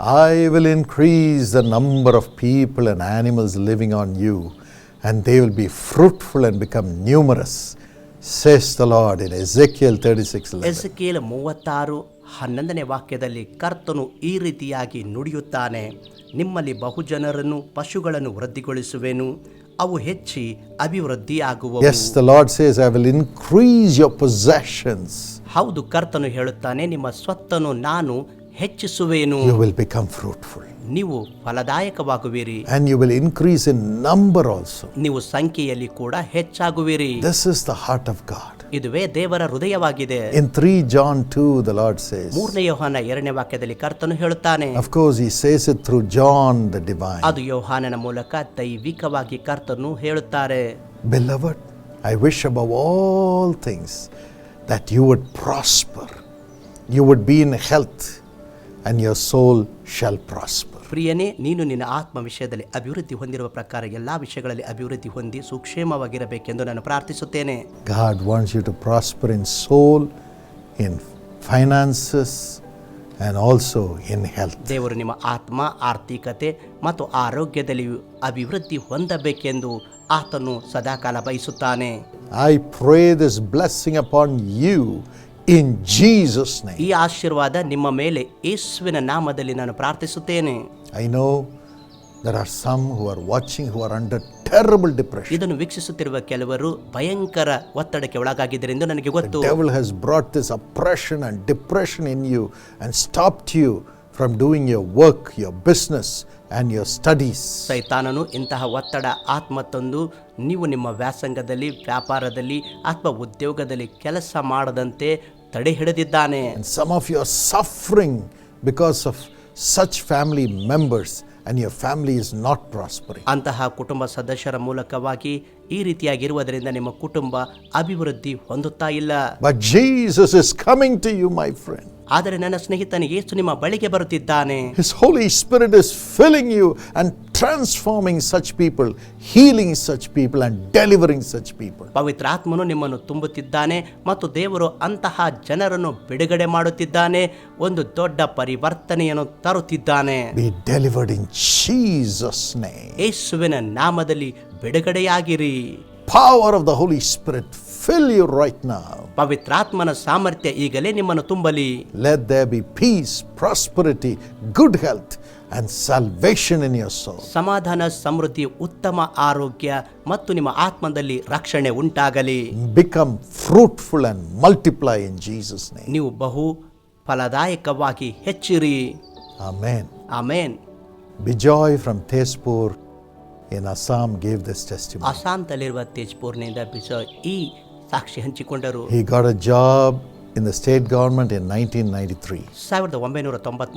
I will increase the number of people and animals living on you, and they will be fruitful and become numerous, says the Lord in Ezekiel 36 11. ಎಸಕೇಲ ಮೂವತ್ತಾರು ಹನ್ನೊಂದನೇ ವಾಕ್ಯದಲ್ಲಿ ಕರ್ತನು ಈ ರೀತಿಯಾಗಿ ನುಡಿಯುತ್ತಾನೆ ನಿಮ್ಮಲ್ಲಿ ಬಹುಜನರನ್ನು ಪಶುಗಳನ್ನು ವೃದ್ಧಿಗೊಳಿಸುವೆನು ಅವು ಹೆಚ್ಚಿ ಅಭಿವೃದ್ಧಿಯಾಗುವವು Yes, the Lord says, I will increase your possessions. ಹೌದು ಕರ್ತನು ಹೇಳುತ್ತಾನೆ ನಿಮ್ಮ ಸ್ವತ್ತನ್ನು ನಾನು ಹೆಚ್ಚಿಸುವೆನು You will become fruitful. ನೀವು ಫಲದಾಯಕವಾಗುವಿರಿ And you will increase in number also. ನೀವು ಸಂಖ್ಯೆಯಲ್ಲಿ ಕೂಡ ಹೆಚ್ಚಾಗುವಿರಿ This is the heart of God. ಇದುವೇ ದೇವರ ಹೃದಯವಾಗಿದೆ In 3 John 2, the Lord says, ಮೂರನೇ ಯೋಹಾನ ಎರಡನೇ ವಾಕ್ಯದಲ್ಲಿ ಕರ್ತನು ಹೇಳುತ್ತಾನೆ of course, He says it through John the divine. ಅದು ಯೋಹಾನನ ಮೂಲಕ ದೈವಿಕವಾಗಿ ಕರ್ತನು ಹೇಳುತ್ತಾರೆ Beloved, I wish above all things that you would prosper, you would be in health, and your soul shall prosper. ಪ್ರಿಯನೇ ನೀನು ನಿನ್ನ ಆತ್ಮ ವಿಷಯದಲ್ಲಿ ಅಭಿವೃದ್ಧಿ ಹೊಂದಿರುವ ಪ್ರಕಾರ ಎಲ್ಲ ವಿಷಯಗಳಲ್ಲಿ ಅಭಿವೃದ್ಧಿ ಹೊಂದಿ ಸುಕ್ಷೇಮವಾಗಿರಬೇಕೆಂದು ನಾನು ಪ್ರಾರ್ಥಿಸುತ್ತೇನೆ God wants you to prosper in soul, in finances, and also in health. ದೇವರು ನಿಮ್ಮ ಆತ್ಮ ಆರ್ಥಿಕತೆ ಮತ್ತು ಆರೋಗ್ಯದಲ್ಲಿ ಅಭಿವೃದ್ಧಿ ಹೊಂದಬೇಕೆಂದು ಆತನು ಸದಾಕಾಲ ಬಯಸುತ್ತಾನೆ I pray this blessing upon you in Jesus' name. ಈ ಆಶೀರ್ವಾದ ನಿಮ್ಮ ಮೇಲೆ ಯೇಸುವಿನ ನಾಮದಲ್ಲಿ ನಾನು ಪ್ರಾರ್ಥಿಸುತ್ತೇನೆ I know there are some who are watching who are under terrible depression. ಇದನ್ನು ವೀಕ್ಷಿಸುತ್ತಿರುವ ಕೆಲವರು ಭಯಂಕರ ಒತ್ತಡಕ್ಕೆ ಒಳಗಾಗಿದ್ದರಿಂದ ನನಗೆ ಗೊತ್ತು devil has brought this oppression and depression in you and stopped you from doing your work, your business, and your studies. ಸೈತಾನನು ಇಂತಹ ಒತ್ತಡ ಆತ್ಮ ತಂದು ನೀವು ನಿಮ್ಮ ವ್ಯಾಸಂಗದಲ್ಲಿ ವ್ಯಾಪಾರದಲ್ಲಿ ಅಥವಾ ಉದ್ಯೋಗದಲ್ಲಿ ಕೆಲಸ ಮಾಡದಂತೆ ತಡೆ ಹಿಡಿದಿದ್ದಾನೆ And some of you are suffering because of such family members, and your family is not prospering. ಅಂತಹ ಕುಟುಂಬ ಸದಸ್ಯರ ಮೂಲಕವಾಗಿ ಈ ರೀತಿಯಾಗಿರುವುದರಿಂದ ನಿಮ್ಮ ಕುಟುಂಬ ಅಭಿವೃದ್ಧಿ ಹೊಂದುತ್ತಾ ಇಲ್ಲ But Jesus is coming to you, my friend. ಆದರೆ ನನ್ನ ಸ್ನೇಹಿತನ ಯೇಸು ನಿಮ್ಮ ಬಳಿಗೆ ಬರುತ್ತಿದ್ದಾನೆ His Holy Spirit is filling you and transforming such people healing such people and delivering such people ಪವಿತ್ರ ಆತ್ಮನು ನಿಮ್ಮನ್ನು ತುಂಬುತ್ತಿದ್ದಾನೆ ಮತ್ತು ದೇವರು ಅಂತಹ ಜನರನ್ನು ಬಿಡುಗಡೆ ಮಾಡುತ್ತಿದ್ದಾನೆ. ಒಂದು ದೊಡ್ಡ ಪರಿವರ್ತನೆಯನ್ನು ತರುತ್ತಿದ್ದಾನೆ. ಡೆಲಿವರ್ಡ್ ಇನ್ ಚೀಸ್ ಯೇಸುವಿನ ನಾಮದಲ್ಲಿ ಬಿಡುಗಡೆಯಾಗಿರಿ. Power of the Holy Spirit fill you right now. ಪವಿತ್ರಾತ್ಮನ ಸಾಮರ್ಥ್ಯ ಈಗಲೇ ನಿಮ್ಮನ್ನು ತುಂಬಲಿ Let there be peace, prosperity, good health, and salvation in your soul. ಸಮಾಧಾನ ಸಮೃದ್ಧಿ ಉತ್ತಮ ಆರೋಗ್ಯ ಮತ್ತು ನಿಮ್ಮ ಆತ್ಮದಲ್ಲಿ ರಕ್ಷಣೆ ಉಂಟಾಗಲಿ Become fruitful and multiply in Jesus' name. ನೀವು ಬಹು ಫಲದಾಯಕವಾಗಿ ಹೆಚ್ಚಿರಿ Amen. Amen Bijoy from Tezpur in Assam gave this tasty Assam ತಲೆಯಿರುವ ತೇಜ್ಪುರ್ನಿಂದ ಬಿಸೋ ಈ ಸಾಕ್ಷಿ ಹಂಚಿಕೊಂಡರು. He got a job in the state government in nineteen ninety three ಸಾವಿರದ ಒಂಬೈನೂರ ತೊಂಬತ್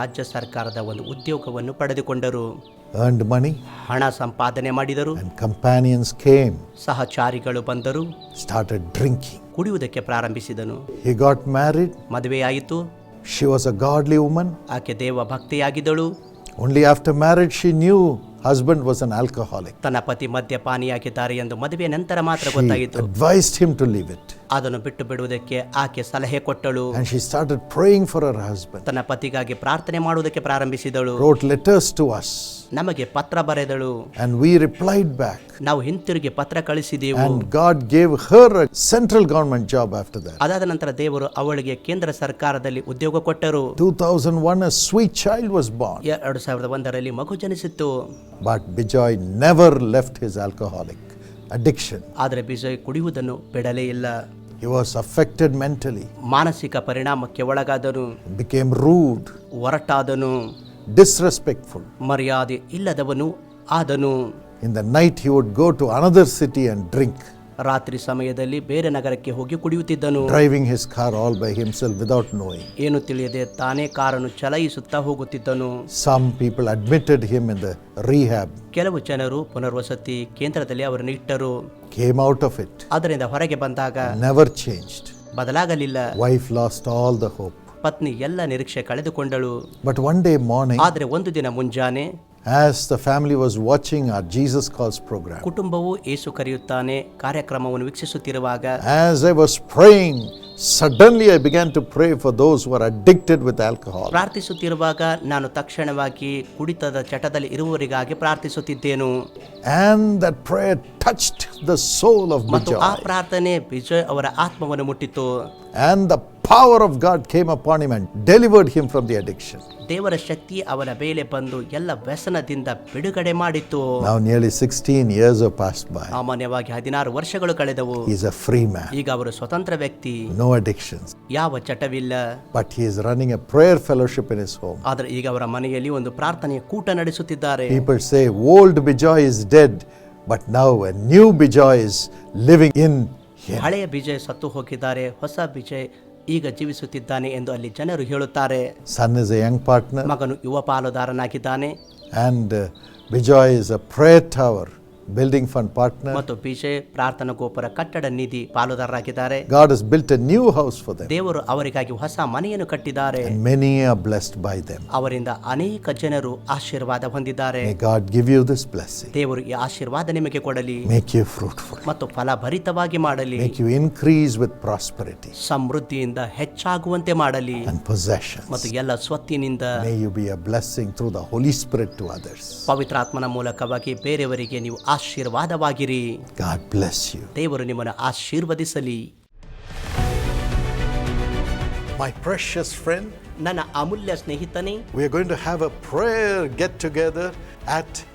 ರಾಜ್ಯ ಸರ್ಕಾರದ ಒಂದು ಉದ್ಯೋಗವನ್ನು ಪಡೆದುಕೊಂಡರು. ಅರ್ನ್ಡ್ ಮನಿ ಹಣ ಸಂಪಾದನೆ ಮಾಡಿದರು. ಕಂಪ್ಯಾನಿಯನ್ಸ್ ಕೇಮ್ ಸಹಚಾರಿಗಳು ಬಂದರು. ಸ್ಟಾರ್ಟೆಡ್ ಡ್ರಿಂಕಿಂಗ್ ಕುಡಿಯುವುದಕ್ಕೆ ಪ್ರಾರಂಭಿಸಿದನು. He got married ಮದುವೆಯಾಯಿತು she was a godly woman ಆಕೆ ದೇವ ಭಕ್ತಿಯಾಗಿದ್ದಳು only after marriage she knew husband was an alcoholic. ತನ್ನ ಪತಿ ಮದ್ಯಪಾನಿಯಾಗಿದ್ದಾರೆ ಎಂದು ಮದುವೆ ನಂತರ ಮಾತ್ರ She ಗೊತ್ತಾಯಿತು advised him to leave it. ಅದನ್ನು ಬಿಟ್ಟು ಬಿಡುವುದಕ್ಕೆ ಆಕೆ ಸಲಹೆ ಕೊಟ್ಟಳು And she started praying for her husband. ತನ್ನ ಪತಿಗಾಗಿ ಪ್ರಾರ್ಥನೆ ಮಾಡುವುದಕ್ಕೆ ಪ್ರಾರಂಭಿಸಿದಳು Wrote letters to us. ನಮಗೆ ಪತ್ರ ಬರೆದಳು And we replied back. ನಾವು ಹಿಂತಿರುಗಿ ಪತ್ರ ಕಳಿಸಿದೆವು And God gave her a central government job after that. ಅದಾದ ನಂತರ ದೇವರು ಅವಳಿಗೆ ಕೇಂದ್ರ ಸರ್ಕಾರದಲ್ಲಿ ಉದ್ಯೋಗ ಕೊಟ್ಟರು 2001, a sweet child was born. ಎರಡು ಸಾವಿರದ ಒಂದರಲ್ಲಿ ಮಗು ಜನಿಸಿತ್ತು But Bijoy never left his alcoholic addiction. ಆದರೆ ಬಿಜಯ್ ಕುಡಿಯುವುದನ್ನು ಬಿಡಲೇ ಇಲ್ಲ He was affected mentally, ಮಾನಸಿಕ ಪರಿಣಾಮಕ್ಕೆ ಒಳಗಾದನು became rude, ಒರಟಾದನು disrespectful. ಮರ್ಯಾದೆ ಇಲ್ಲದವನು ಆದನು In the night, he would go to another city and drink, ರಾತ್ರಿ ಸಮಯದಲ್ಲಿ ಬೇರೆ ನಗರಕ್ಕೆ ಹೋಗಿ ಕುಡಿಯುತ್ತಿದ್ದನು driving his car all by himself without knowing. ಏನು ತಿಳಿಯದೆ ತಾನೇ ಕಾರನ್ನು ಚಲಾಯಿಸುತ್ತಾ ಹೋಗುತ್ತಿದ್ದನು Some people admitted him in the rehab, ಕೆಲವು ಜನರು ಪುನರ್ವಸತಿ ಕೇಂದ್ರದಲ್ಲಿ ಅವರನ್ನು ಇಟ್ಟರು came out of it, ಅದರಿಂದ ಹೊರಗೆ ಬಂದಾಗ never changed. ಬದಲಾಗಲಿಲ್ಲ Wife lost all the hope. ಪತ್ನಿ ಎಲ್ಲ ನಿರೀಕ್ಷೆ ಕಳೆದುಕೊಂಡಳು But one day morning, ಆದರೆ ಒಂದು ದಿನ ಮುಂಜಾನೆ as the family was watching our Jesus Calls program, ಕುಟುಂಬವು ಏಸು ಕರೆಯುತ್ತಾನೆ ಕಾರ್ಯಕ್ರಮವನ್ನು ವೀಕ್ಷಿಸುತ್ತಿರುವಾಗ as I was praying Suddenly, I began to pray for those who are addicted with alcohol. ಪ್ರಾರ್ಥಿಸುತ್ತಿರುವಾಗ ನಾನು ತಕ್ಷಣವಾಗಿ ಕುಡಿತದ ಚಟದಲ್ಲಿ ಇರುವವರಿಗಾಗಿ ಪ್ರಾರ್ಥಿಸುತ್ತಿದ್ದೇನು And that prayer touched the soul of ಮತ್ತು ಆ Vijay. ಪ್ರಾರ್ಥನೆ ವಿಜಯ್ ಅವರ ಆತ್ಮವನ್ನು ಮುಟ್ಟಿತು And the power of God came upon him and delivered him from the addiction. ದೇವರ ಶಕ್ತಿ ಅವನ ಮೇಲೆ ಬಂದು ಎಲ್ಲ ವ್ಯಸನದಿಂದ ಬಿಡುಗಡೆ ಮಾಡಿತು Now, nearly 16 years have passed by. ಸಾಮಾನ್ಯವಾಗಿ ಹದಿನಾರು ವರ್ಷಗಳು ಕಳೆದವು He's a free man, ಈಗ ಅವರು ಸ್ವತಂತ್ರ ವ್ಯಕ್ತಿ no addictions. ಯಾವ ಚಟವಿಲ್ಲ But he is running a prayer fellowship in his home. ಆದರೆ ಈಗ ಅವರ ಮನೆಯಲ್ಲಿ ಒಂದು ಪ್ರಾರ್ಥನೆಯ ಕೂಟ ನಡೆಸುತ್ತಿದ್ದಾರೆ People say old Bijoy is dead, but now a new Bijoy is living in him. ಹಳೆಯ ವಿಜಯ್ ಸತ್ತು ಹೋಗಿದ್ದಾರೆ ಹೊಸ ವಿಜಯ್ ಈಗ ಜೀವಿಸುತ್ತಿದ್ದಾನೆ ಎಂದು ಅಲ್ಲಿ ಜನರು ಹೇಳುತ್ತಾರೆ. ಸನ್ ಇಸ್ ಯಂಗ್ ಪಾರ್ಟ್ನರ್ ಮಗನು ಯುವ ಪಾಲುದಾರನಾಗಿದ್ದಾನೆ. And Vijay is a prayer tower building fund partner. ಮತ್ತು ಪಿಶೆ ಪ್ರಾರ್ಥನಾ ಗೋಪುರ ಕಟ್ಟಡ ನಿಧಿ ಪಾಲುದಾರರಾಗಿದ್ದಾರೆ God has built a new house for them, ದೇವರು ಅವರಿಗಾಗಿ ಹೊಸ ಮನೆಯನ್ನು ಕಟ್ಟಿದ್ದಾರೆ and many are blessed by them. ಅವರಿಂದ ಅನೇಕ ಜನರು ಆಶೀರ್ವಾದ ಹೊಂದಿದ್ದಾರೆ May God give you this blessing, ದೇವರು ಈ ಆಶೀರ್ವಾದ ನಿಮಗೆ ಕೊಡಲಿ make you fruitful, ಮತ್ತು ಫಲಭರಿತವಾಗಿ ಮಾಡಲಿ make you increase with prosperity ಸಮೃದ್ಧಿಯಿಂದ ಹೆಚ್ಚಾಗುವಂತೆ ಮಾಡಲಿ and possessions. ಮತ್ತು ಎಲ್ಲ ಸ್ವತ್ತಿನಿಂದ May you be a blessing through the Holy Spirit to others. ಪವಿತ್ರಾತ್ಮನ ಮೂಲಕವಾಗಿ ಬೇರೆಯವರಿಗೆ ನೀವು ಆಶೀರ್ವಾದವಾಗಿರಿ God bless you. ದೇವರು ನಿಮ್ಮನ್ನು ಆಶೀರ್ವದಿಸಲಿ My precious friend, ನನ್ನ ಅಮೂಲ್ಯ ಸ್ನೇಹಿತನೇ we are going to have a prayer get together at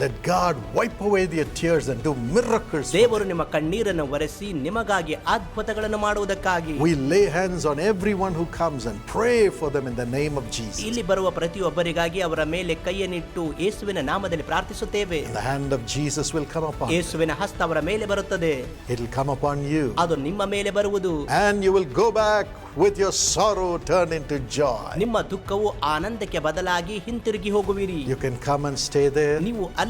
Let God wipe away their tears and do miracles. for ದೇವರು ನಿಮ್ಮ ಕಣ್ಣೀರನ್ನು ಒರೆಸಿ ನಿಮಗಾಗಿ ಅದ್ಭುತಗಳನ್ನು ಮಾಡುವುದಕ್ಕಾಗಿ We lay hands on everyone who comes and pray for them in the name of Jesus. ಇಲ್ಲಿ ಬರುವ ಪ್ರತಿಯೊಬ್ಬರಿಗಾಗಿ ಅವರ ಮೇಲೆ ಕೈಯನ್ನಿಟ್ಟು ಯೇಸುವಿನ ನಾಮದಲ್ಲಿ ಪ್ರಾರ್ಥಿಸುತ್ತೇವೆ The hand of Jesus will come upon you. ಯೇಸುವಿನ ಹಸ್ತ ಅವರ ಮೇಲೆ ಬರುತ್ತದೆ It will come upon you. ಅದು ನಿಮ್ಮ ಮೇಲೆ ಬರುವುದು And you will go back with your sorrow turned into joy. ನಿಮ್ಮ ದುಃಖವು ಆನಂದಕ್ಕೆ ಬದಲಾಗಿ ಹಿಂತಿರುಗಿ ಹೋಗುವಿರಿ You can come and stay there. ನೀವು ಅಲ್ಲಿ